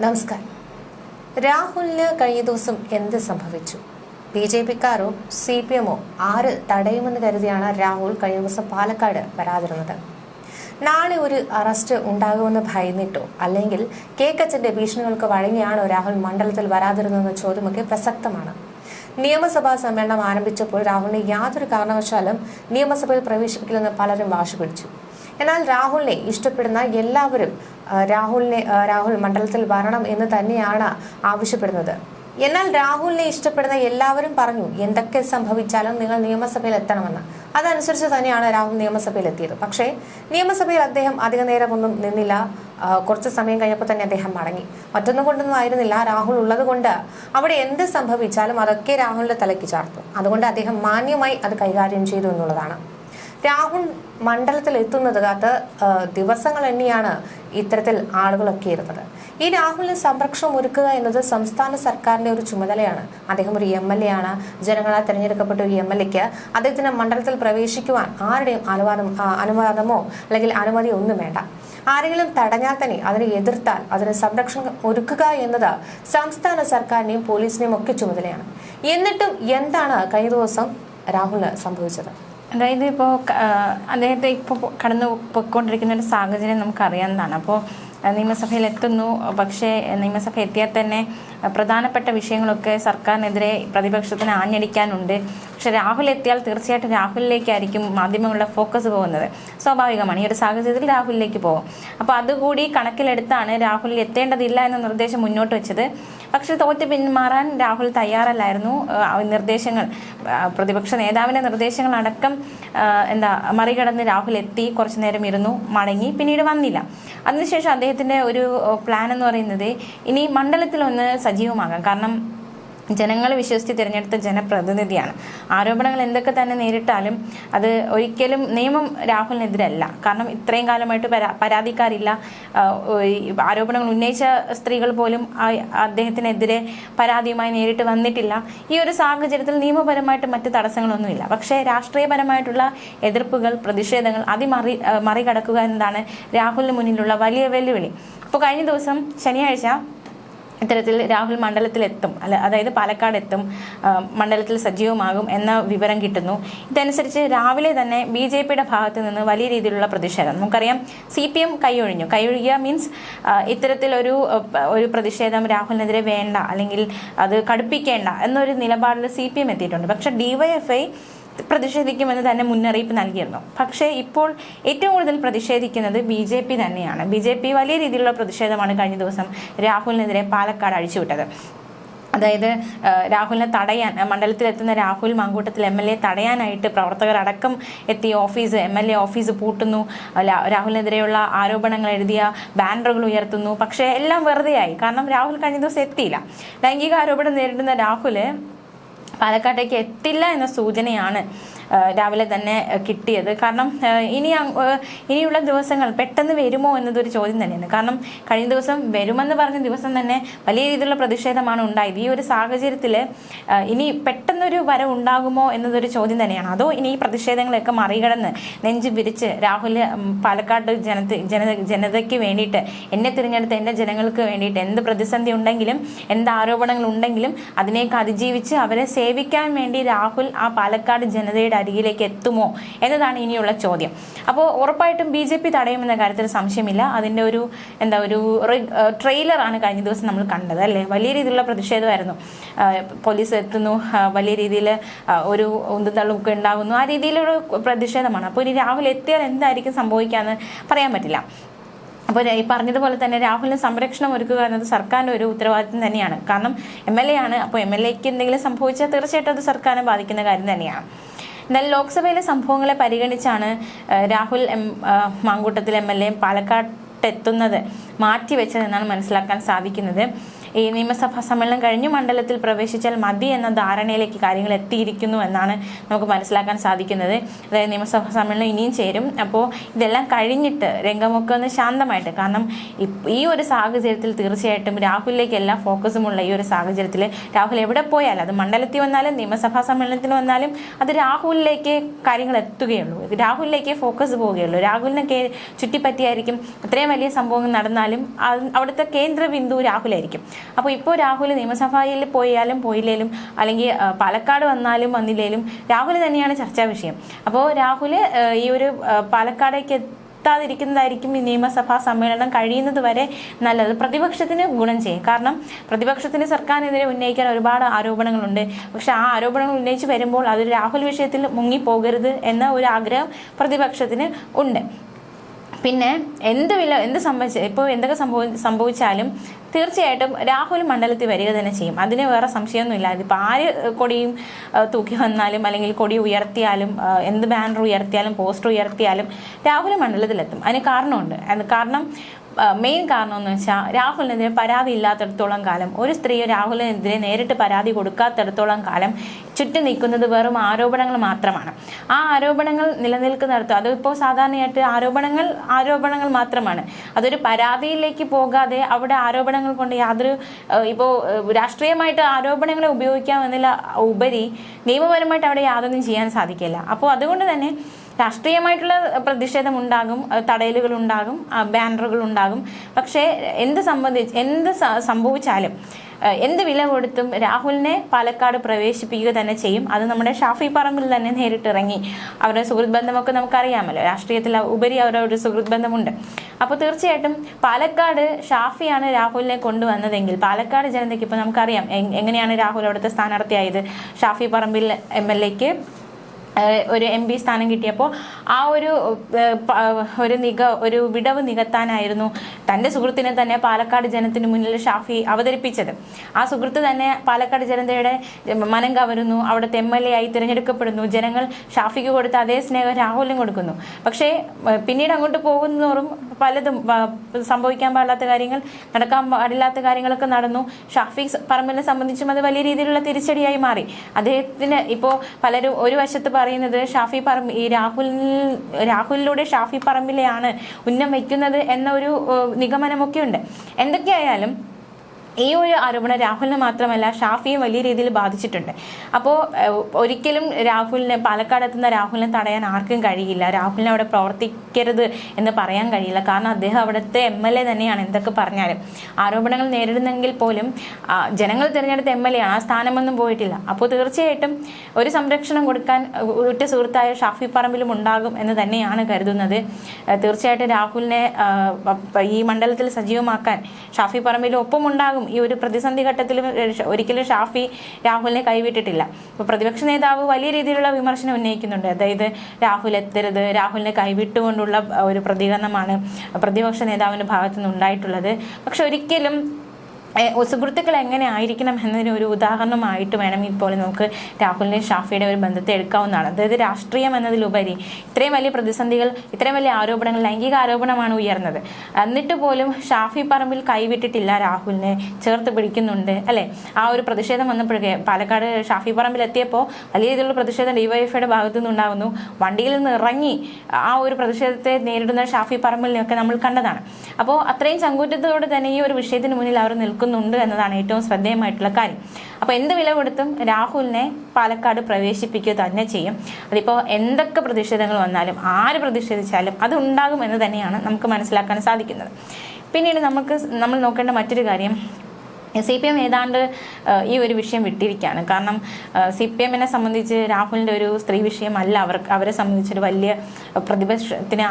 നമസ്കാരം. രാഹുലിന് കഴിഞ്ഞ ദിവസം എന്ത് സംഭവിച്ചു? ബി ജെ പിക്കാരോ സി പി എമ്മോ ആര് തടയുമെന്ന് കരുതിയാണ് രാഹുൽ കഴിഞ്ഞ ദിവസം പാലക്കാട് വരാതിരുന്നത്. നാളെ ഒരു അറസ്റ്റ് ഉണ്ടാകുമെന്ന് ഭയന്നിട്ടോ? അല്ലെങ്കിൽ കേക്കച്ചന്റെ ഭീഷണികൾക്ക് വഴങ്ങിയാണോ രാഹുൽ മണ്ഡലത്തിൽ വരാതിരുന്നതെന്ന ചോദ്യമൊക്കെ പ്രസക്തമാണ്. നിയമസഭാ സമ്മേളനം ആരംഭിച്ചപ്പോൾ രാഹുലിനെ യാതൊരു കാരണവശാലും നിയമസഭയിൽ പ്രവേശിപ്പിക്കില്ലെന്ന് പലരും വാശി പിടിച്ചു എന്നാൽ രാഹുലിനെ ഇഷ്ടപ്പെടുന്ന എല്ലാവരും രാഹുലിനെ രാഹുൽ മണ്ഡലത്തിൽ വരണം എന്ന് തന്നെയാണ് ആവശ്യപ്പെടുന്നത്. എന്നാൽ രാഹുലിനെ ഇഷ്ടപ്പെടുന്ന എല്ലാവരും പറഞ്ഞു എന്തൊക്കെ സംഭവിച്ചാലും നിങ്ങൾ നിയമസഭയിൽ എത്തണമെന്ന്. അതനുസരിച്ച് തന്നെയാണ് രാഹുൽ നിയമസഭയിൽ എത്തിയത്. പക്ഷേ നിയമസഭയിൽ അദ്ദേഹം അധിക നേരമൊന്നും നിന്നില്ല. കുറച്ച് സമയം കഴിഞ്ഞപ്പോൾ തന്നെ അദ്ദേഹം മടങ്ങി. മറ്റൊന്നും കൊണ്ടൊന്നും ആയിരുന്നില്ല. രാഹുൽ ഉള്ളത് കൊണ്ട് അവിടെ എന്ത് സംഭവിച്ചാലും അതൊക്കെ രാഹുലിന്റെ തലയ്ക്ക് ചാർത്തു. അതുകൊണ്ട് അദ്ദേഹം മാന്യമായി അത് കൈകാര്യം ചെയ്തു എന്നുള്ളതാണ്. രാഹുൽ മണ്ഡലത്തിൽ എത്തുന്നത് കാത്ത് ദിവസങ്ങൾ എണ്ണിയാണ് ഇത്തരത്തിൽ ആളുകളൊക്കെ ഇരുന്നത്. ഈ രാഹുലിന് സംരക്ഷണം ഒരുക്കുക എന്നത് സംസ്ഥാന സർക്കാരിന്റെ ഒരു ചുമതലയാണ്. അദ്ദേഹം ഒരു എം എൽ എ ആണ് ജനങ്ങളാൽ തിരഞ്ഞെടുക്കപ്പെട്ട ഒരു എം എൽ എക്ക് അദ്ദേഹത്തിന് മണ്ഡലത്തിൽ പ്രവേശിക്കുവാൻ ആരുടെയും അനുവാദം അനുവാദമോ അല്ലെങ്കിൽ അനുമതിയോ ഒന്നും വേണ്ട. ആരെങ്കിലും തടഞ്ഞാൽ തന്നെ അതിനെ എതിർത്താൽ അതിന് സംരക്ഷണം ഒരുക്കുക എന്നത് സംസ്ഥാന സർക്കാരിനെയും പോലീസിനെയും ഒക്കെ ചുമതലയാണ്. എന്നിട്ടും എന്താണ് കഴിഞ്ഞ ദിവസം രാഹുലിന് സംഭവിച്ചത്? അതായത് ഇപ്പോൾ അദ്ദേഹത്തെ ഇപ്പോൾ കടന്നു പൊയ്ക്കൊണ്ടിരിക്കുന്ന ഒരു സാഹചര്യം നമുക്കറിയാവുന്നതാണ്. അപ്പോൾ നിയമസഭയിൽ എത്തുന്നു പക്ഷേ നിയമസഭ എത്തിയാൽ തന്നെ പ്രധാനപ്പെട്ട വിഷയങ്ങളൊക്കെ സർക്കാരിനെതിരെ പ്രതിപക്ഷത്തിന് ആഞ്ഞടിക്കാനുണ്ട്. പക്ഷെ രാഹുൽ എത്തിയാൽ തീർച്ചയായിട്ടും രാഹുലിലേക്കായിരിക്കും മാധ്യമങ്ങളുടെ ഫോക്കസ് പോകുന്നത്. സ്വാഭാവികമാണ്. ഈ ഒരു സാഹചര്യത്തിൽ രാഹുലിലേക്ക് പോകും. അപ്പോൾ അതുകൂടി കണക്കിലെടുത്താണ് രാഹുൽ എത്തേണ്ടതില്ല എന്ന നിർദ്ദേശം മുന്നോട്ട് വെച്ചത്. പക്ഷെ തോറ്റ് പിന്മാറാൻ രാഹുൽ തയ്യാറല്ലായിരുന്നു. നിർദ്ദേശങ്ങൾ പ്രതിപക്ഷ നേതാവിന്റെ നിർദ്ദേശങ്ങൾ അടക്കം എന്താ മറികടന്ന് രാഹുൽ എത്തി കുറച്ചു നേരം ഇരുന്നു മടങ്ങി പിന്നീട് വന്നില്ല. അതിനുശേഷം അദ്ദേഹത്തിന്റെ ഒരു പ്ലാൻ എന്ന് പറയുന്നത് ഇനി മണ്ഡലത്തിൽ ഒന്ന് സജീവമാകാം. കാരണം ജനങ്ങൾ വിശ്വസിച്ച് തിരഞ്ഞെടുത്ത ജനപ്രതിനിധിയാണ്. ആരോപണങ്ങൾ എന്തൊക്കെ തന്നെ നേരിട്ടാലും അത് ഒരിക്കലും നിയമം രാഹുലിനെതിരല്ല. കാരണം ഇത്രയും കാലമായിട്ട് പരാ പരാതിക്കാരില്ല. ആരോപണങ്ങൾ ഉന്നയിച്ച സ്ത്രീകൾ പോലും അദ്ദേഹത്തിനെതിരെ പരാതിയുമായി നേരിട്ട് വന്നിട്ടില്ല. ഈ ഒരു സാഹചര്യത്തിൽ നിയമപരമായിട്ട് മറ്റ് തടസ്സങ്ങളൊന്നുമില്ല. പക്ഷേ രാഷ്ട്രീയപരമായിട്ടുള്ള എതിർപ്പുകൾ പ്രതിഷേധങ്ങൾ അതിമറി മറികടക്കുക എന്നതാണ് രാഹുലിന് മുന്നിലുള്ള വലിയ വെല്ലുവിളി. അപ്പോൾ കഴിഞ്ഞ ദിവസം ശനിയാഴ്ച ഇത്തരത്തിൽ രാഹുൽ മണ്ഡലത്തിലെത്തും അല്ല അതായത് പാലക്കാട് എത്തും മണ്ഡലത്തിൽ സജീവമാകും എന്ന വിവരം കിട്ടുന്നു. ഇതനുസരിച്ച് രാവിലെ തന്നെ ബി ജെ പിയുടെ ഭാഗത്ത് നിന്ന് വലിയ രീതിയിലുള്ള പ്രതിഷേധം. നമുക്കറിയാം സി പി എം കൈയൊഴിഞ്ഞു. കൈയൊഴിയുക മീൻസ് ഇത്തരത്തിലൊരു ഒരു പ്രതിഷേധം രാഹുലിനെതിരെ വേണ്ട അല്ലെങ്കിൽ അത് കടുപ്പിക്കേണ്ട എന്നൊരു നിലപാടിൽ സി പി എം എത്തിയിട്ടുണ്ട്. പക്ഷെ ഡിവൈഎഫ്ഐ പ്രതിഷേധിക്കുമെന്ന് തന്നെ മുന്നറിയിപ്പ് നൽകിയിരുന്നു. പക്ഷേ ഇപ്പോൾ ഏറ്റവും കൂടുതൽ പ്രതിഷേധിക്കുന്നത് ബി ജെ പി തന്നെയാണ്. ബി ജെ പി വലിയ രീതിയിലുള്ള പ്രതിഷേധമാണ് കഴിഞ്ഞ ദിവസം രാഹുലിനെതിരെ പാലക്കാട് അഴിച്ചുവിട്ടത്. അതായത് രാഹുലിനെ തടയാൻ മണ്ഡലത്തിലെത്തുന്ന Rahul Mamkootathil M L A തടയാനായിട്ട് പ്രവർത്തകരടക്കം എത്തി office M L A office പൂട്ടുന്നു. രാഹുലിനെതിരെയുള്ള ആരോപണങ്ങൾ എഴുതിയ ബാനറുകൾ ഉയർത്തുന്നു. പക്ഷേ എല്ലാം വെറുതെയായി. കാരണം രാഹുൽ കഴിഞ്ഞ ദിവസം എത്തിയില്ല. ലൈംഗിക ആരോപണം നേരിടുന്ന രാഹുൽ പാലക്കാട്ടേക്ക് എത്തില്ല എന്ന സൂചനയാണ് രാവിലെ തന്നെ കിട്ടിയത്. കാരണം ഇനി ഇനിയുള്ള ദിവസങ്ങൾ പെട്ടെന്ന് വരുമോ എന്നതൊരു ചോദ്യം തന്നെയാണ്. കാരണം കഴിഞ്ഞ ദിവസം വരുമെന്ന് പറഞ്ഞ ദിവസം തന്നെ വലിയ രീതിയിലുള്ള പ്രതിഷേധമാണ് ഉണ്ടായത്. ഈ ഒരു സാഹചര്യത്തിൽ ഇനി പെട്ടെന്നൊരു വരവ് ഉണ്ടാകുമോ എന്നതൊരു ചോദ്യം തന്നെയാണ്. അതോ ഇനി ഈ പ്രതിഷേധങ്ങളെയൊക്കെ മറികടന്ന് നെഞ്ച് വിരിച്ച് രാഹുൽ പാലക്കാട് ജനത ജനത ജനതയ്ക്ക് വേണ്ടിയിട്ട് എന്നെ തിരഞ്ഞെടുത്ത എന്റെ ജനങ്ങൾക്ക് വേണ്ടിയിട്ട് എന്ത് പ്രതിസന്ധി ഉണ്ടെങ്കിലും എന്ത് ആരോപണങ്ങൾ ഉണ്ടെങ്കിലും അതിനെയൊക്കെ അതിജീവിച്ച് അവരെ സേവിക്കാൻ വേണ്ടി രാഹുൽ ആ പാലക്കാട് ജനതയുടെ അരികിലേക്ക് എത്തുമോ എന്നതാണ് ഇനിയുള്ള ചോദ്യം. അപ്പോൾ ഉറപ്പായിട്ടും ബി ജെ പി തടയുമെന്ന കാര്യത്തിൽ സംശയമില്ല. അതിന്റെ ഒരു എന്താ ഒരു ട്രെയിലറാണ് കഴിഞ്ഞ ദിവസം നമ്മൾ കണ്ടത് അല്ലേ? വലിയ രീതിയിലുള്ള പ്രതിഷേധമായിരുന്നു. പോലീസ് എത്തുന്നു. വലിയ രീതിയിൽ ഒരു ഉന്തുതള്ളൊക്കെ ഉണ്ടാകുന്നു. ആ രീതിയിലൊരു പ്രതിഷേധമാണ്. അപ്പോൾ ഇനി രാഹുൽ എത്തിയാൽ എന്തായിരിക്കും സംഭവിക്കാന്ന് പറയാൻ പറ്റില്ല. അപ്പോൾ ഈ പറഞ്ഞതുപോലെ തന്നെ രാഹുലിന് സംരക്ഷണം ഒരുക്കുക എന്നത് സർക്കാരിന്റെ ഒരു ഉത്തരവാദിത്വം തന്നെയാണ്. കാരണം എം എൽ എ ആണ്. അപ്പോൾ എം എൽ എക്ക് എന്തെങ്കിലും സംഭവിച്ചാൽ തീർച്ചയായിട്ടും അത് സർക്കാരിനെ ബാധിക്കുന്ന കാര്യം തന്നെയാണ്. എന്നാൽ ലോക്സഭയിലെ സംഭവങ്ങളെ പരിഗണിച്ചാണ് Rahul M Mamkootathil M L A പാലക്കാട്ടെത്തുന്നത് മാറ്റിവെച്ചതെന്നാണ് മനസ്സിലാക്കാൻ സാധിക്കുന്നത്. ഈ നിയമസഭാ സമ്മേളനം കഴിഞ്ഞ്. മണ്ഡലത്തിൽ പ്രവേശിച്ചാൽ മതി എന്ന ധാരണയിലേക്ക് കാര്യങ്ങൾ എത്തിയിരിക്കുന്നു എന്നാണ് നമുക്ക് മനസ്സിലാക്കാൻ സാധിക്കുന്നത്. അതായത് നിയമസഭാ സമ്മേളനം ഇനിയും ചേരും. അപ്പോൾ ഇതെല്ലാം കഴിഞ്ഞിട്ട് രംഗമൊക്കെ ഒന്ന് ശാന്തമായിട്ട് കാരണം ഈ ഒരു സാഹചര്യത്തിൽ തീർച്ചയായിട്ടും രാഹുലിലേക്ക് എല്ലാ ഫോക്കസുമുള്ള ഈ ഒരു സാഹചര്യത്തിൽ രാഹുൽ എവിടെ പോയാലും അത് മണ്ഡലത്തിൽ വന്നാലും നിയമസഭാ സമ്മേളനത്തിൽ വന്നാലും അത് രാഹുലിലേക്ക് കാര്യങ്ങൾ എത്തുകയുള്ളൂ. രാഹുലിലേക്ക് ഫോക്കസ് പോവുകയുള്ളൂ. രാഹുലിനെ കേ ചുറ്റിപ്പറ്റിയായിരിക്കും. അത്രയും വലിയ സംഭവങ്ങൾ നടന്നാലും അവിടുത്തെ കേന്ദ്ര ബിന്ദു രാഹുലായിരിക്കും. അപ്പോൾ ഇപ്പോൾ രാഹുൽ നിയമസഭയിൽ പോയാലും പോയില്ലേലും അല്ലെങ്കിൽ പാലക്കാട് വന്നാലും വന്നില്ലേലും രാഹുൽ തന്നെയാണ് ചർച്ചാ വിഷയം. അപ്പോൾ രാഹുൽ ഈ ഒരു പാലക്കാടേക്ക് എത്താതിരിക്കുന്നതായിരിക്കും ഈ നിയമസഭാ സമ്മേളനം കഴിയുന്നത് വരെ നല്ലത്. പ്രതിപക്ഷത്തിന് ഗുണം ചെയ്യും. കാരണം പ്രതിപക്ഷത്തിന് സർക്കാരിനെതിരെ ഉന്നയിക്കാൻ ഒരുപാട് ആരോപണങ്ങളുണ്ട്. പക്ഷെ ആ ആരോപണങ്ങൾ ഉന്നയിച്ച് വരുമ്പോൾ അത് രാഹുൽ വിഷയത്തിൽ മുങ്ങിപ്പോകരുത് എന്ന ഒരു ആഗ്രഹം പ്രതിപക്ഷത്തിന് ഉണ്ട്. പിന്നെ എന്ത് വില എന്ത് സംഭവിച്ച ഇപ്പോൾ എന്തൊക്കെ സംഭവ സംഭവിച്ചാലും തീർച്ചയായിട്ടും രാഹുൽ മണ്ഡലത്തിൽ വരിക തന്നെ ചെയ്യും. അതിന് വേറെ സംശയമൊന്നുമില്ല. ഇതിപ്പോൾ ആര് കൊടിയും തൂക്കി വന്നാലും അല്ലെങ്കിൽ കൊടി ഉയർത്തിയാലും എന്ത് ബാനർ ഉയർത്തിയാലും പോസ്റ്റർ ഉയർത്തിയാലും രാഹുൽ മണ്ഡലത്തിലെത്തും. അതിന് കാരണമുണ്ട്. കാരണം മെയിൻ കാരണം എന്ന് വെച്ചാൽ രാഹുലിനെതിരെ പരാതി ഇല്ലാത്തിടത്തോളം കാലം. ഒരു സ്ത്രീ രാഹുലിനെതിരെ നേരിട്ട് പരാതി കൊടുക്കാത്തിടത്തോളം കാലം ചുറ്റി നിൽക്കുന്നത് വെറും ആരോപണങ്ങൾ മാത്രമാണ്. ആ ആരോപണങ്ങൾ നിലനിൽക്കുന്നിടത്ത് അതിപ്പോൾ സാധാരണയായിട്ട് ആരോപണങ്ങൾ ആരോപണങ്ങൾ മാത്രമാണ്. അതൊരു പരാതിയിലേക്ക് പോകാതെ അവിടെ ആരോപണങ്ങൾ കൊണ്ട് യാതൊരു ഇപ്പോൾ രാഷ്ട്രീയമായിട്ട് ആരോപണങ്ങളെ ഉപയോഗിക്കാമെന്നില്ല ഉപരി നിയമപരമായിട്ട് അവിടെ യാതൊന്നും ചെയ്യാൻ സാധിക്കില്ല. അപ്പോൾ അതുകൊണ്ട് തന്നെ രാഷ്ട്രീയമായിട്ടുള്ള പ്രതിഷേധം ഉണ്ടാകും തടയലുകൾ ഉണ്ടാകും ബാനറുകൾ ഉണ്ടാകും പക്ഷേ എന്ത് സംബന്ധിച്ച് എന്ത് സംഭവിച്ചാലും എന്ത് വില കൊടുത്തും രാഹുലിനെ പാലക്കാട് പ്രവേശിപ്പിക്കുക തന്നെ ചെയ്യും. അത് നമ്മുടെ ഷാഫി പറമ്പിൽ തന്നെ നേരിട്ടിറങ്ങി. അവരുടെ സുഹൃത്ത് ബന്ധമൊക്കെ നമുക്കറിയാമല്ലോ. രാഷ്ട്രീയത്തിൽ ഉപരി അവരുടെ ഒരു സുഹൃത്ത് ബന്ധമുണ്ട്. അപ്പോൾ തീർച്ചയായിട്ടും പാലക്കാട് ഷാഫിയാണ് രാഹുലിനെ കൊണ്ടുവന്നതെങ്കിൽ പാലക്കാട് ജനതയ്ക്ക് ഇപ്പോൾ നമുക്കറിയാം എങ്ങനെയാണ് രാഹുൽ അവിടുത്തെ സ്ഥാനാർത്ഥിയായത്. ഷാഫി പറമ്പിൽ എം എൽ എക്ക് ഒരു എം പി സ്ഥാനം കിട്ടിയപ്പോൾ ആ ഒരു ഒരു നിക ഒരു വിടവ് നികത്താനായിരുന്നു തന്റെ സുഹൃത്തിനെ തന്നെ പാലക്കാട് ജനത്തിന് മുന്നിൽ ഷാഫി അവതരിപ്പിച്ചത്. ആ സുഹൃത്ത് തന്നെ പാലക്കാട് ജനതയുടെ മനം കവരുന്നു അവിടുത്തെ എം എൽ എ ആയി തിരഞ്ഞെടുക്കപ്പെടുന്നു ജനങ്ങൾ ഷാഫിക്ക് കൊടുത്ത അതേ സ്നേഹം രാഹുലിനും കൊടുക്കുന്നു. പക്ഷേ പിന്നീട് അങ്ങോട്ട് പോകുന്നതോറും പലതും സംഭവിക്കാൻ പാടില്ലാത്ത കാര്യങ്ങൾ നടക്കാൻ പാടില്ലാത്ത കാര്യങ്ങളൊക്കെ നടന്നു. ഷാഫി പറമ്പിനെ സംബന്ധിച്ചും അത് വലിയ രീതിയിലുള്ള തിരിച്ചടിയായി മാറി. അദ്ദേഹത്തിന് ഇപ്പോൾ പലരും ഒരു വശത്ത് പറയുന്നത് ഷാഫി പറമ്പ് ഈ രാഹുൽ രാഹുലിലൂടെ ഷാഫി പറമ്പിലെയാണ് ഉന്നം വയ്ക്കുന്നത് എന്ന ഒരു നിഗമനമൊക്കെ ഉണ്ട് എന്തൊക്കെയായാലും ഈ ഒരു ആരോപണം രാഹുലിനെ മാത്രമല്ല ഷാഫിയും വലിയ രീതിയിൽ ബാധിച്ചിട്ടുണ്ട്. അപ്പോൾ ഒരിക്കലും രാഹുലിനെ പാലക്കാട് എത്തുന്ന രാഹുലിനെ തടയാൻ ആർക്കും കഴിയില്ല. രാഹുലിനെ അവിടെ പ്രവർത്തിക്കരുത് എന്ന് പറയാൻ കഴിയില്ല. കാരണം അദ്ദേഹം അവിടുത്തെ എം എൽ എ തന്നെയാണ് എന്തൊക്കെ പറഞ്ഞാലും. ആരോപണങ്ങൾ നേരിടുന്നെങ്കിൽ പോലും ജനങ്ങൾ തിരഞ്ഞെടുത്ത എം എൽ എ ആണ് ആ സ്ഥാനമൊന്നും പോയിട്ടില്ല. അപ്പോൾ തീർച്ചയായിട്ടും ഒരു സംരക്ഷണം കൊടുക്കാൻ ഉറ്റ സുഹൃത്തായ ഷാഫി പറമ്പിലും ഉണ്ടാകും എന്ന് തന്നെയാണ് കരുതുന്നത്. തീർച്ചയായിട്ടും രാഹുലിനെ ഈ മണ്ഡലത്തിൽ സജീവമാക്കാൻ ഷാഫി പറമ്പിലും ഒപ്പം ഉണ്ടാകും ഈ ഒരു പ്രതിസന്ധി ഘട്ടത്തിലും ഒരിക്കലും ഷാഫി രാഹുലിനെ കൈവിട്ടിട്ടില്ല. ഇപ്പോൾ പ്രതിപക്ഷ നേതാവ് വലിയ രീതിയിലുള്ള വിമർശനം ഉന്നയിക്കുന്നുണ്ട്. അതായത് രാഹുൽ എത്തരുത് രാഹുലിനെ കൈവിട്ടുകൊണ്ടുള്ള ഒരു പ്രതികരണമാണ് പ്രതിപക്ഷ നേതാവിന്റെ ഭാഗത്തു നിന്ന് ഉണ്ടായിട്ടുള്ളത്. പക്ഷെ ഒരിക്കലും സുഹൃത്തുക്കൾ എങ്ങനെ ആയിരിക്കണം എന്നതിന് ഒരു ഉദാഹരണമായിട്ട് വേണം ഇപ്പോൾ നമുക്ക് രാഹുലിനെ ഷാഫിയുടെ ഒരു ബന്ധത്തെ എടുക്കാവുന്നതാണ്. അതായത് രാഷ്ട്രീയം എന്നതിലുപരി ഇത്രയും വലിയ പ്രതിസന്ധികൾ ഇത്രയും വലിയ ആരോപണങ്ങൾ ലൈംഗിക ആരോപണമാണ് ഉയർന്നത്. എന്നിട്ട് പോലും ഷാഫി പറമ്പിൽ കൈവിട്ടിട്ടില്ല രാഹുലിനെ ചേർത്ത് പിടിക്കുന്നുണ്ട് അല്ലെ? ആ ഒരു പ്രതിഷേധം വന്നപ്പോഴേ പാലക്കാട് ഷാഫി പറമ്പിൽ എത്തിയപ്പോൾ വലിയ രീതിയിലുള്ള പ്രതിഷേധം ഡിവൈഎഫ്ഐയുടെ ഭാഗത്തു നിന്നുണ്ടാകുന്നു വണ്ടിയിൽ നിന്ന് ഇറങ്ങി ആ ഒരു പ്രതിഷേധത്തെ നേരിടുന്ന ഷാഫി പറമ്പിലിനെയൊക്കെ നമ്മൾ കണ്ടതാണ്. അപ്പോൾ അത്രയും ചങ്കൂറ്റത്തോടെ തന്നെ ഈ ഒരു വിഷയത്തിന് മുന്നിൽ അവർ നിൽക്കുന്നുണ്ട് എന്നതാണ് ഏറ്റവും ശ്രദ്ധേയമായിട്ടുള്ള കാര്യം. അപ്പോൾ എന്ത് വില കൊടുത്തും രാഹുലിനെ പാലക്കാട് പ്രവേശിപ്പിക്കുക തന്നെ ചെയ്യും. അതിപ്പോ എന്തൊക്കെ പ്രതിഷേധങ്ങൾ വന്നാലും ആര് പ്രതിഷേധിച്ചാലും അത് ഉണ്ടാകും എന്ന് തന്നെയാണ് നമുക്ക് മനസ്സിലാക്കാൻ സാധിക്കുന്നത്. പിന്നീട് നമുക്ക് നമ്മൾ നോക്കേണ്ട മറ്റൊരു കാര്യം സി പി എം ഏതാണ്ട് ഈ ഒരു വിഷയം വിട്ടിരിക്കുകയാണ് കാരണം സി പി എമ്മിനെ സംബന്ധിച്ച് രാഹുലിന്റെ ഒരു സ്ത്രീ വിഷയമല്ല അവർക്ക് അവരെ സംബന്ധിച്ചൊരു വലിയ പ്രതിപക്ഷത്തിന്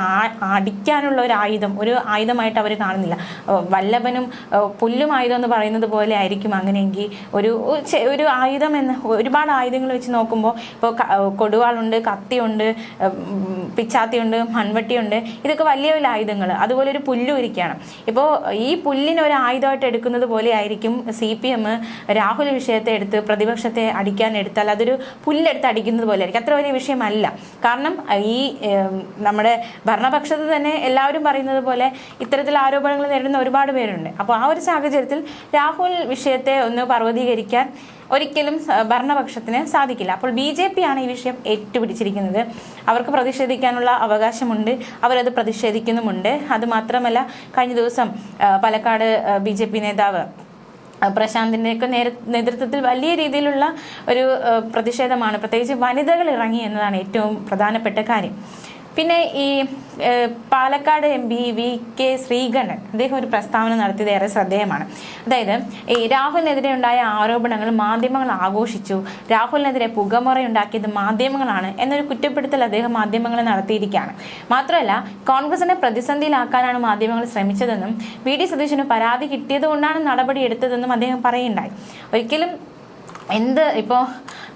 അടിക്കാനുള്ള ഒരു ആയുധം ഒരു ആയുധമായിട്ട് അവർ കാണുന്നില്ല. വല്ലഭനും പുല്ലും ആയുധം എന്ന് പറയുന്നത് പോലെ ആയിരിക്കും അങ്ങനെയെങ്കിൽ ഒരു ഒരു ആയുധം എന്ന് ഒരുപാട് ആയുധങ്ങൾ വെച്ച് നോക്കുമ്പോൾ ഇപ്പോൾ കൊടുവാളുണ്ട് കത്തിയുണ്ട് പിച്ചാത്തിയുണ്ട് മൺവെട്ടിയുണ്ട് ഇതൊക്കെ വലിയ വലിയ ആയുധങ്ങൾ. അതുപോലെ ഒരു പുല്ലും ഇരിക്കുകയാണ്. ഇപ്പോൾ ഈ പുല്ലിനെ ഒരു ആയുധമായിട്ട് എടുക്കുന്നത് പോലെ ആയിരിക്കും നിന്നും സി പി എം രാഹുൽ വിഷയത്തെ എടുത്ത് പ്രതിപക്ഷത്തെ അടിക്കാൻ എടുത്താൽ അതൊരു പുല്ലെടുത്ത് അടിക്കുന്നത് പോലെ ആയിരിക്കും അത്ര വലിയ വിഷയമല്ല. കാരണം ഈ നമ്മുടെ ഭരണപക്ഷത്ത് തന്നെ എല്ലാവരും പറയുന്നത് പോലെ ഇത്തരത്തിൽ ആരോപണങ്ങൾ നേരിടുന്ന ഒരുപാട് പേരുണ്ട്. അപ്പോൾ ആ ഒരു സാഹചര്യത്തിൽ രാഹുൽ വിഷയത്തെ ഒന്ന് പർവതീകരിക്കാൻ ഒരിക്കലും ഭരണപക്ഷത്തിന് സാധിക്കില്ല. അപ്പോൾ ബി ജെ പി ആണ് ഈ വിഷയം ഏറ്റുപിടിച്ചിരിക്കുന്നത്. അവർക്ക് പ്രതിഷേധിക്കാനുള്ള അവകാശമുണ്ട്. അവരത് പ്രതിഷേധിക്കുന്നുമുണ്ട്. അതുമാത്രമല്ല കഴിഞ്ഞ ദിവസം പാലക്കാട് ബി നേതാവ് പ്രശാന്തിന്റെയൊക്കെ നേര നേതൃത്വത്തിൽ വലിയ രീതിയിലുള്ള ഒരു പ്രതിഷേധമാണ്. പ്രത്യേകിച്ച് വനിതകൾ ഇറങ്ങി എന്നതാണ് ഏറ്റവും പ്രധാനപ്പെട്ട കാര്യം. പിന്നെ ഈ Palakkad M P V K Sreekandan അദ്ദേഹം ഒരു പ്രസ്താവന നടത്തിയത് ഏറെ ശ്രദ്ധേയമാണ്. അതായത് ഈ രാഹുലിനെതിരെ ഉണ്ടായ ആരോപണങ്ങൾ മാധ്യമങ്ങൾ ആഘോഷിച്ചു. രാഹുലിനെതിരെ പുകമുറയുണ്ടാക്കിയത് മാധ്യമങ്ങളാണ് എന്നൊരു കുറ്റപ്പെടുത്തൽ അദ്ദേഹം മാധ്യമങ്ങളെ നടത്തിയിരിക്കുകയാണ്. മാത്രമല്ല കോൺഗ്രസിനെ പ്രതിസന്ധിയിലാക്കാനാണ് മാധ്യമങ്ങൾ ശ്രമിച്ചതെന്നും വി ഡി സതീശന് പരാതി കിട്ടിയതുകൊണ്ടാണ് നടപടി എടുത്തതെന്നും അദ്ദേഹം പറയുണ്ടായി ഒരിക്കലും എന്ത് ഇപ്പോൾ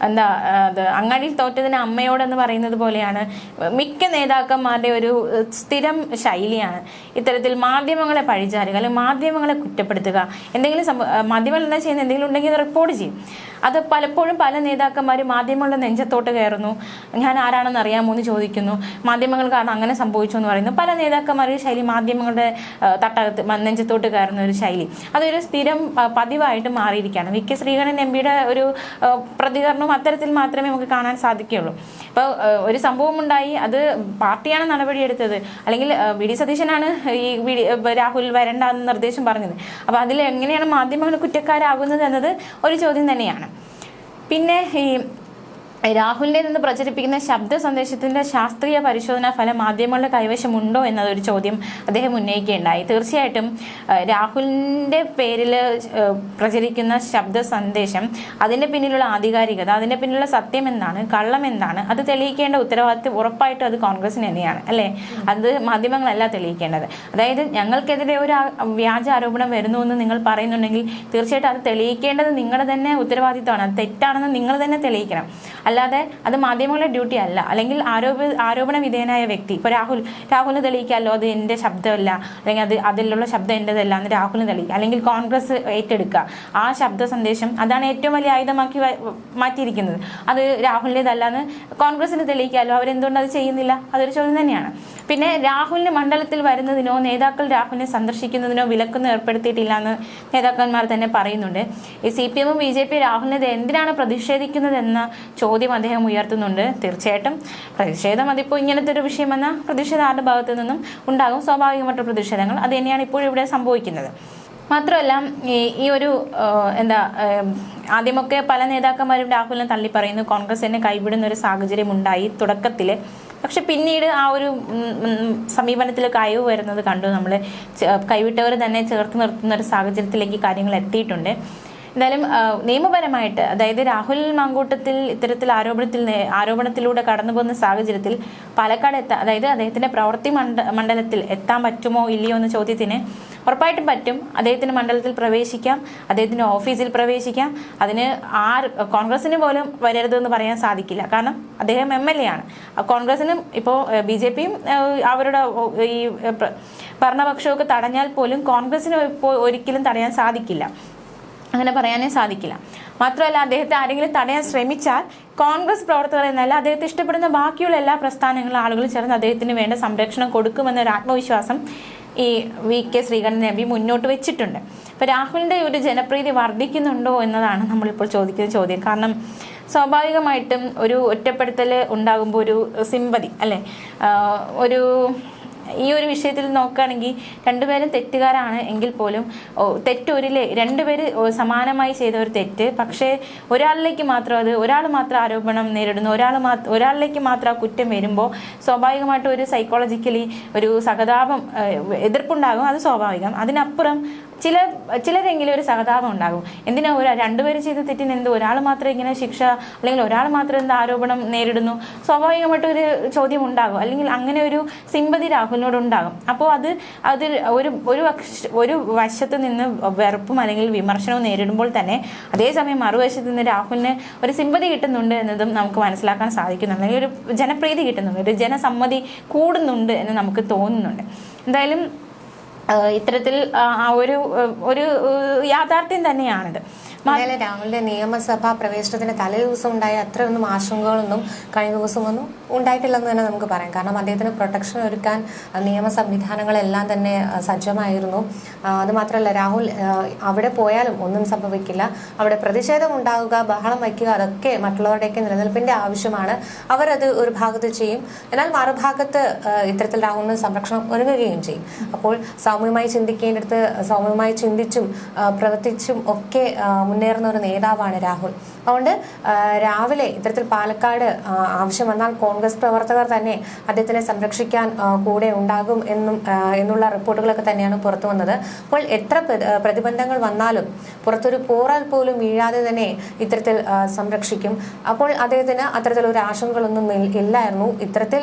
എന്താ അത് അങ്ങാടിയിൽ തോറ്റതിന് അമ്മയോടെന്ന് പറയുന്നത് പോലെയാണ്. മിക്ക നേതാക്കന്മാരുടെ ഒരു സ്ഥിരം ശൈലിയാണ് ഇത്തരത്തിൽ മാധ്യമങ്ങളെ പഴിചാരുക അല്ലെങ്കിൽ മാധ്യമങ്ങളെ കുറ്റപ്പെടുത്തുക. എന്തെങ്കിലും മാധ്യമങ്ങൾ എന്താ ചെയ്യുന്ന എന്തെങ്കിലും ഉണ്ടെങ്കിൽ അത് റിപ്പോർട്ട് ചെയ്യും. അത് പലപ്പോഴും പല നേതാക്കന്മാരും മാധ്യമങ്ങളുടെ നെഞ്ചത്തോട്ട് കയറുന്നു. ഞാൻ ആരാണെന്ന് അറിയാമോ എന്ന് ചോദിക്കുന്നു. മാധ്യമങ്ങൾ കാരണം അങ്ങനെ സംഭവിച്ചു എന്ന് പറയുന്നു. പല നേതാക്കന്മാരുടെ ശൈലി മാധ്യമങ്ങളുടെ തട്ടകത്ത് നെഞ്ചത്തോട്ട് കയറുന്ന ഒരു ശൈലി. അതൊരു സ്ഥിരം പതിവായിട്ട് മാറിയിരിക്കുകയാണ്. വി കെ ശ്രീകണ്ഠൻ എം പിയുടെ ഒരു ആ, പ്രതികരണവും അത്തരത്തിൽ മാത്രമേ നമുക്ക് കാണാൻ സാധിക്കുകയുള്ളൂ. ഇപ്പോൾ ഒരു സംഭവം ഉണ്ടായി അത് പാർട്ടിയാണ് നടപടിയെടുത്തത്. അല്ലെങ്കിൽ വി ഡി സതീശനാണ് ഈ രാഹുൽ വരണ്ട എന്ന് നിർദ്ദേശം പറഞ്ഞത്. അപ്പോൾ അതിൽ എങ്ങനെയാണ് മാധ്യമങ്ങൾ കുറ്റക്കാരാകുന്നത് എന്നത് ഒരു ചോദ്യം തന്നെയാണ്. പിന്നെ ഈ രാഹുലിനെ നിന്ന് പ്രചരിപ്പിക്കുന്ന ശബ്ദ സന്ദേശത്തിന്റെ ശാസ്ത്രീയ പരിശോധനാ ഫലം മാധ്യമങ്ങളുടെ കൈവശമുണ്ടോ എന്നതൊരു ചോദ്യം അദ്ദേഹം ഉന്നയിക്കുകയുണ്ടായി. തീർച്ചയായിട്ടും രാഹുലിന്റെ പേരിൽ പ്രചരിക്കുന്ന ശബ്ദ സന്ദേശം അതിന്റെ പിന്നിലുള്ള ആധികാരികത അതിന്റെ പിന്നിലുള്ള സത്യം എന്താണ് കള്ളം എന്താണ് അത് തെളിയിക്കേണ്ട ഉത്തരവാദിത്വം ഉറപ്പായിട്ടും അത് കോൺഗ്രസിന് തന്നെയാണ് അല്ലേ? അത് മാധ്യമങ്ങളല്ല തെളിയിക്കേണ്ടത്. അതായത് ഞങ്ങൾക്കെതിരെ ഒരു വ്യാജ ആരോപണം വരുന്നു എന്ന് നിങ്ങൾ പറയുന്നുണ്ടെങ്കിൽ തീർച്ചയായിട്ടും അത് തെളിയിക്കേണ്ടത് നിങ്ങളുടെ തന്നെ ഉത്തരവാദിത്വമാണ് അത് തെറ്റാണെന്ന് നിങ്ങൾ തന്നെ തെളിയിക്കണം. അല്ലാതെ അത് മാധ്യമങ്ങളുടെ ഡ്യൂട്ടി അല്ല. അല്ലെങ്കിൽ ആരോപ ആരോപണ വിധേയനായ വ്യക്തി ഇപ്പോൾ രാഹുൽ രാഹുലിന് തെളിയിക്കാമല്ലോ അത് എന്റെ ശബ്ദമല്ല. അല്ലെങ്കിൽ അത് അതിലുള്ള ശബ്ദം എന്റെതല്ല എന്ന് രാഹുലിന് തെളിയിക്കുക. അല്ലെങ്കിൽ കോൺഗ്രസ് ഏറ്റെടുക്കുക. ആ ശബ്ദ സന്ദേശം അതാണ് ഏറ്റവും വലിയ ആയുധമാക്കി മാറ്റിയിരിക്കുന്നത്. അത് രാഹുലിന്റെതല്ല എന്ന് കോൺഗ്രസിന് തെളിയിക്കാമല്ലോ അവരെന്തുകൊണ്ട് അത് ചെയ്യുന്നില്ല? അതൊരു ചോദ്യം തന്നെയാണ്. പിന്നെ രാഹുലിന് മണ്ഡലത്തിൽ വരുന്നതിനോ നേതാക്കൾ രാഹുലിനെ സന്ദർശിക്കുന്നതിനോ വിലക്കൊന്നും ഏർപ്പെടുത്തിയിട്ടില്ല എന്ന് നേതാക്കന്മാർ തന്നെ പറയുന്നുണ്ട്. ഈ സി പി എമ്മും ബി ജെ പി രാഹുലിനെതിരെ എന്തിനാണ് പ്രതിഷേധിക്കുന്നതെന്ന ചോദ്യം അദ്ദേഹം ഉയർത്തുന്നുണ്ട്. തീർച്ചയായിട്ടും പ്രതിഷേധം അതിപ്പോൾ ഇങ്ങനത്തെ ഒരു വിഷയമെന്ന പ്രതിഷേധം ആരുടെ ഭാഗത്തു നിന്നും ഉണ്ടാകും. സ്വാഭാവികമായിട്ടുള്ള പ്രതിഷേധങ്ങൾ. അത് തന്നെയാണ് ഇപ്പോൾ ഇവിടെ സംഭവിക്കുന്നത്. മാത്രമല്ല ഈ ഒരു എന്താ ആദ്യമൊക്കെ പല നേതാക്കന്മാരും രാഹുലിനെ തള്ളി പറയുന്നു കോൺഗ്രസ് തന്നെ കൈവിടുന്ന ഒരു സാഹചര്യം ഉണ്ടായി തുടക്കത്തിൽ പക്ഷെ പിന്നീട് ആ ഒരു സമീപനത്തിൽ കഴിവ് വരുന്നത് കണ്ടു. നമ്മൾ കൈവിട്ടവർ തന്നെ ചേർത്ത് നിർത്തുന്ന ഒരു സാഹചര്യത്തിലേക്ക് കാര്യങ്ങൾ എത്തിയിട്ടുണ്ട്. എന്തായാലും നിയമപരമായിട്ട് അതായത് രാഹുൽ മാങ്കൂട്ടത്തിൽ ഇത്തരത്തിൽ ആരോപണത്തിൽ ആരോപണത്തിലൂടെ കടന്നു പോകുന്ന സാഹചര്യത്തിൽ പാലക്കാട് എത്താൻ അതായത് അദ്ദേഹത്തിന്റെ പ്രവൃത്തി മണ്ഡ മണ്ഡലത്തിൽ എത്താൻ പറ്റുമോ ഇല്ലയോ എന്ന ചോദ്യത്തിന് ഉറപ്പായിട്ടും പറ്റും. അദ്ദേഹത്തിന് മണ്ഡലത്തിൽ പ്രവേശിക്കാം. അദ്ദേഹത്തിന്റെ ഓഫീസിൽ പ്രവേശിക്കാം. അതിന് ആർ കോൺഗ്രസിന് പോലും വരരുതെന്ന് പറയാൻ സാധിക്കില്ല. കാരണം അദ്ദേഹം എം എൽ എ ആണ്. കോൺഗ്രസിനും ഇപ്പോൾ ബി ജെ പിയും അവരുടെ ഈ ഭരണപക്ഷമൊക്കെ തടഞ്ഞാൽ പോലും കോൺഗ്രസിന് ഒരിക്കലും തടയാൻ സാധിക്കില്ല. അങ്ങനെ പറയാനേ സാധിക്കില്ല. മാത്രമല്ല അദ്ദേഹത്തെ ആരെങ്കിലും തടയാൻ ശ്രമിച്ചാൽ കോൺഗ്രസ് പ്രവർത്തകർ എന്നല്ല അദ്ദേഹത്തെ ഇഷ്ടപ്പെടുന്ന ബാക്കിയുള്ള എല്ലാ പ്രസ്ഥാനങ്ങളും ആളുകൾ ചേർന്ന് അദ്ദേഹത്തിന് വേണ്ട സംരക്ഷണം കൊടുക്കുമെന്നൊരു ആത്മവിശ്വാസം ഈ V K Sreekandan M P മുന്നോട്ട് വെച്ചിട്ടുണ്ട്. അപ്പോൾ രാഹുലിന്റെ ഒരു ജനപ്രീതി വർദ്ധിക്കുന്നുണ്ടോ എന്നതാണ് നമ്മളിപ്പോൾ ചോദിക്കുന്ന ചോദ്യം. കാരണം സ്വാഭാവികമായിട്ടും ഒരു ഒറ്റപ്പെടുത്തൽ ഉണ്ടാകുമ്പോൾ ഒരു സിമ്പതി അല്ലേ? ഒരു ഈ ഒരു വിഷയത്തിൽ നോക്കുകയാണെങ്കിൽ രണ്ടുപേരും തെറ്റുകാരാണ് എങ്കിൽ പോലും ഓ, തെറ്റ് ഒരിലെ രണ്ടുപേര് സമാനമായി ചെയ്ത ഒരു തെറ്റ്. പക്ഷേ ഒരാളിലേക്ക് മാത്രം അത് ഒരാൾ മാത്രം ആരോപണം നേരിടുന്നു ഒരാൾ മാത്രം ഒരാളിലേക്ക് മാത്രം ആ കുറ്റം വരുമ്പോൾ സ്വാഭാവികമായിട്ടും ഒരു സൈക്കോളജിക്കലി ഒരു സഹതാപം എതിർപ്പുണ്ടാകും. അത് സ്വാഭാവികം. അതിനപ്പുറം ചില ചിലരെങ്കിലും ഒരു സഹതാപം ഉണ്ടാകും. എന്തിനാ ഒരു രണ്ടുപേര് ചെയ്ത തെറ്റിന് എന്ത്? ഒരാൾ മാത്രം ഇങ്ങനെ ശിക്ഷ അല്ലെങ്കിൽ ഒരാൾ മാത്രം എന്ത് ആരോപണം നേരിടുന്നു? സ്വാഭാവികമായിട്ടൊരു ചോദ്യം ഉണ്ടാകും. അല്ലെങ്കിൽ അങ്ങനെ ഒരു സിമ്പതി രാഹുലിനോട് ഉണ്ടാകും. അപ്പോൾ അത് അത് ഒരു ഒരു ഒരു വശത്ത് നിന്ന് വെറുപ്പും അല്ലെങ്കിൽ വിമർശനവും നേരിടുമ്പോൾ തന്നെ അതേസമയം മറുവശത്ത് നിന്ന് രാഹുലിന് ഒരു സിമ്പതി കിട്ടുന്നുണ്ട് എന്നതും നമുക്ക് മനസ്സിലാക്കാൻ സാധിക്കുന്നുണ്ട് അല്ലെങ്കിൽ ഒരു ജനപ്രീതി കിട്ടുന്നുണ്ട്. ഒരു ജനസമ്മതി കൂടുന്നുണ്ട് എന്ന് നമുക്ക് തോന്നുന്നുണ്ട്. എന്തായാലും ഇത്തരത്തിൽ ഒരു ഒരു യാഥാർത്ഥ്യം തന്നെയാണിത്. ഇന്നലെ രാഹുലിന്റെ നിയമസഭാ പ്രവേശനത്തിന് തലേദിവസം ഉണ്ടായ അത്രയൊന്നും ആശങ്കകളൊന്നും കഴിഞ്ഞ ദിവസം ദിവസമൊന്നും ഉണ്ടായിട്ടില്ലെന്ന് തന്നെ നമുക്ക് പറയാം. കാരണം അദ്ദേഹത്തിന് പ്രൊട്ടക്ഷൻ ഒരുക്കാൻ നിയമ സംവിധാനങ്ങളെല്ലാം തന്നെ സജ്ജമായിരുന്നു. അതുമാത്രമല്ല അത് മാത്രമല്ല രാഹുൽ അവിടെ പോയാലും ഒന്നും സംഭവിക്കില്ല. അവിടെ പ്രതിഷേധം ഉണ്ടാവുക ബഹളം വയ്ക്കുക അതൊക്കെ മറ്റുള്ളവരുടെയൊക്കെ നിലനിൽപ്പിന്റെ ആവശ്യമാണ്. അവരത് ഒരു ഭാഗത്ത് ചെയ്യും. എന്നാൽ മറുഭാഗത്ത് ഇത്തരത്തിൽ രാഹുലിന് സംരക്ഷണം ഒരുങ്ങുകയും ചെയ്യും. അപ്പോൾ സൗമ്യമായി ചിന്തിക്കേണ്ടടുത്ത് സൗമ്യമായി ചിന്തിച്ചും പ്രവർത്തിച്ചും ഒക്കെ മുന്നേറുന്ന ഒരു നേതാവാണ് രാഹുൽ. അതുകൊണ്ട് രാവിലെ ഇത്തരത്തിൽ പാലക്കാട് ആവശ്യം വന്നാൽ കോൺഗ്രസ് പ്രവർത്തകർ തന്നെ അദ്ദേഹത്തിനെ സംരക്ഷിക്കാൻ കൂടെ ഉണ്ടാകും എന്നും എന്നുള്ള റിപ്പോർട്ടുകളൊക്കെ തന്നെയാണ് പുറത്തു വന്നത്. അപ്പോൾ എത്ര പ്ര- പ്രതിബന്ധങ്ങൾ വന്നാലും പുറത്തൊരു പോറാൽ പോലും വീഴാതെ തന്നെ ഇത്തരത്തിൽ സംരക്ഷിക്കും. അപ്പോൾ അദ്ദേഹത്തിന് അത്തരത്തിലൊരു ആശങ്കകളൊന്നും ഇല്ലായിരുന്നു. ഇത്തരത്തിൽ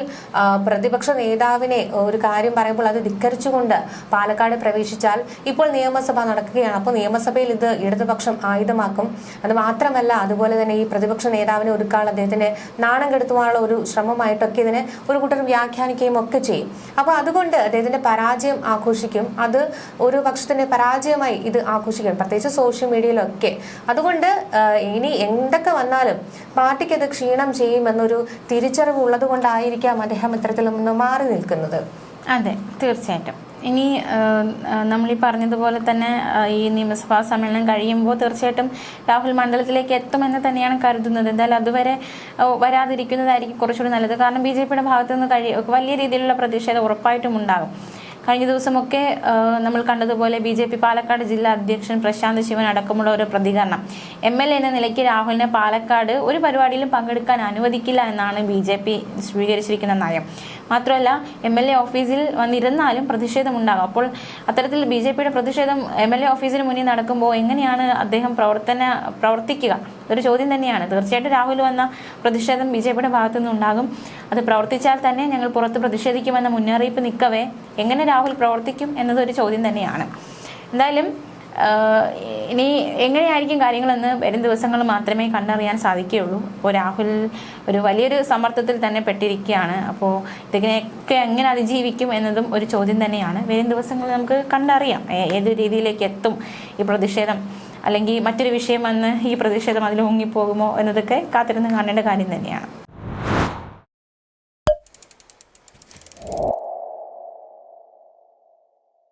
പ്രതിപക്ഷ നേതാവിനെ ഒരു കാര്യം പറയുമ്പോൾ അത് ധിക്കരിച്ചുകൊണ്ട് പാലക്കാട് പ്രവേശിച്ചാൽ ഇപ്പോൾ നിയമസഭ നടക്കുകയാണ്. അപ്പോൾ നിയമസഭയിൽ ഇത് ഇടതുപക്ഷം ആയുധമാക്കും. അത് മാത്രമല്ല അതുപോലെ തന്നെ ഈ പ്രതിപക്ഷ നേതാവിനെ ഒരുക്കാൻ അദ്ദേഹത്തിന്റെ നാണം കെടുത്തുവാനുള്ള ഒരു ശ്രമമായിട്ടൊക്കെ ഇതിനെ ഒരു കൂട്ടർ വ്യാഖ്യാനിക്കുകയും ഒക്കെ ചെയ്യും. അപ്പോൾ അതുകൊണ്ട് അദ്ദേഹത്തിന്റെ പരാജയം ആഘോഷിക്കും. അത് ഒരു പക്ഷത്തിന്റെ പരാജയമായി ഇത് ആഘോഷിക്കും പ്രത്യേകിച്ച് സോഷ്യൽ മീഡിയയിലൊക്കെ. അതുകൊണ്ട് ഇനി എന്തൊക്കെ വന്നാലും പാർട്ടിക്ക് അത് ക്ഷീണം ചെയ്യുമെന്നൊരു തിരിച്ചറിവ് ഉള്ളത് കൊണ്ടായിരിക്കാം അദ്ദേഹം ഇത്തരത്തിലൊന്ന് മാറി നിൽക്കുന്നത്. അതെ തീർച്ചയായിട്ടും. ഇനി നമ്മൾ ഈ പറഞ്ഞതുപോലെ തന്നെ ഈ നിയമസഭാ സമ്മേളനം കഴിയുമ്പോൾ തീർച്ചയായിട്ടും രാഹുൽ മണ്ഡലത്തിലേക്ക് എത്തുമെന്ന് തന്നെയാണ് കരുതുന്നത്. എന്തായാലും അതുവരെ വരാതിരിക്കുന്നതായിരിക്കും കുറച്ചുകൂടി നല്ലത്. കാരണം ബി ജെ പിയുടെ ഭാഗത്തു നിന്ന് കഴി വലിയ രീതിയിലുള്ള പ്രതിഷേധം ഉറപ്പായിട്ടും ഉണ്ടാകും. കഴിഞ്ഞ ദിവസമൊക്കെ നമ്മൾ കണ്ടതുപോലെ ബി ജെ പി പാലക്കാട് ജില്ലാ അധ്യക്ഷൻ പ്രശാന്ത് ശിവൻ അടക്കമുള്ള ഒരു പ്രതികരണം. എം എൽ എ എന്ന നിലയ്ക്ക് രാഹുലിനെ പാലക്കാട് ഒരു പരിപാടിയിലും പങ്കെടുക്കാൻ അനുവദിക്കില്ല എന്നാണ് ബി ജെ പി സ്വീകരിച്ചിരിക്കുന്ന നയം. മാത്രമല്ല എം എൽ എ ഓഫീസിൽ വന്നിരുന്നാലും പ്രതിഷേധമുണ്ടാകും. അപ്പോൾ അത്തരത്തിൽ ബി ജെ പിയുടെ പ്രതിഷേധം എം എൽ എ ഓഫീസിന് മുന്നിൽ നടക്കുമ്പോൾ എങ്ങനെയാണ് അദ്ദേഹം പ്രവർത്തന പ്രവർത്തിക്കുക? ഒരു ചോദ്യം തന്നെയാണ്. തീർച്ചയായിട്ടും രാഹുൽ വന്ന പ്രതിഷേധം ബി ജെ പിയുടെ ഭാഗത്തു നിന്നുണ്ടാകും അത് പ്രവർത്തിച്ചാൽ തന്നെ ഞങ്ങൾ പുറത്ത് പ്രതിഷേധിക്കുമെന്ന മുന്നറിയിപ്പ് നിൽക്കവേ എങ്ങനെ രാഹുൽ പ്രവർത്തിക്കും എന്നതൊരു ചോദ്യം തന്നെയാണ്. എന്തായാലും ഇനി എങ്ങനെയായിരിക്കും കാര്യങ്ങളെന്ന് വരും ദിവസങ്ങൾ മാത്രമേ കണ്ടറിയാൻ സാധിക്കുകയുള്ളൂ. അപ്പോൾ രാഹുൽ ഒരു വലിയൊരു സമ്മർദ്ദത്തിൽ തന്നെ പെട്ടിരിക്കുകയാണ്. അപ്പോൾ ഇതിനെയൊക്കെ എങ്ങനെ അതിജീവിക്കും എന്നതും ഒരു ചോദ്യം തന്നെയാണ്. വരും ദിവസങ്ങളിൽ നമുക്ക് കണ്ടറിയാം. ഏത് രീതിയിലേക്ക് എത്തും ഈ പ്രതിഷേധം? അല്ലെങ്കിൽ മറ്റൊരു വിഷയം വന്ന് ഈ പ്രതിഷേധം അതിൽ മുങ്ങിപ്പോകുമോ എന്നതൊക്കെ കാത്തിരുന്ന് കാണേണ്ട കാര്യം തന്നെയാണ്.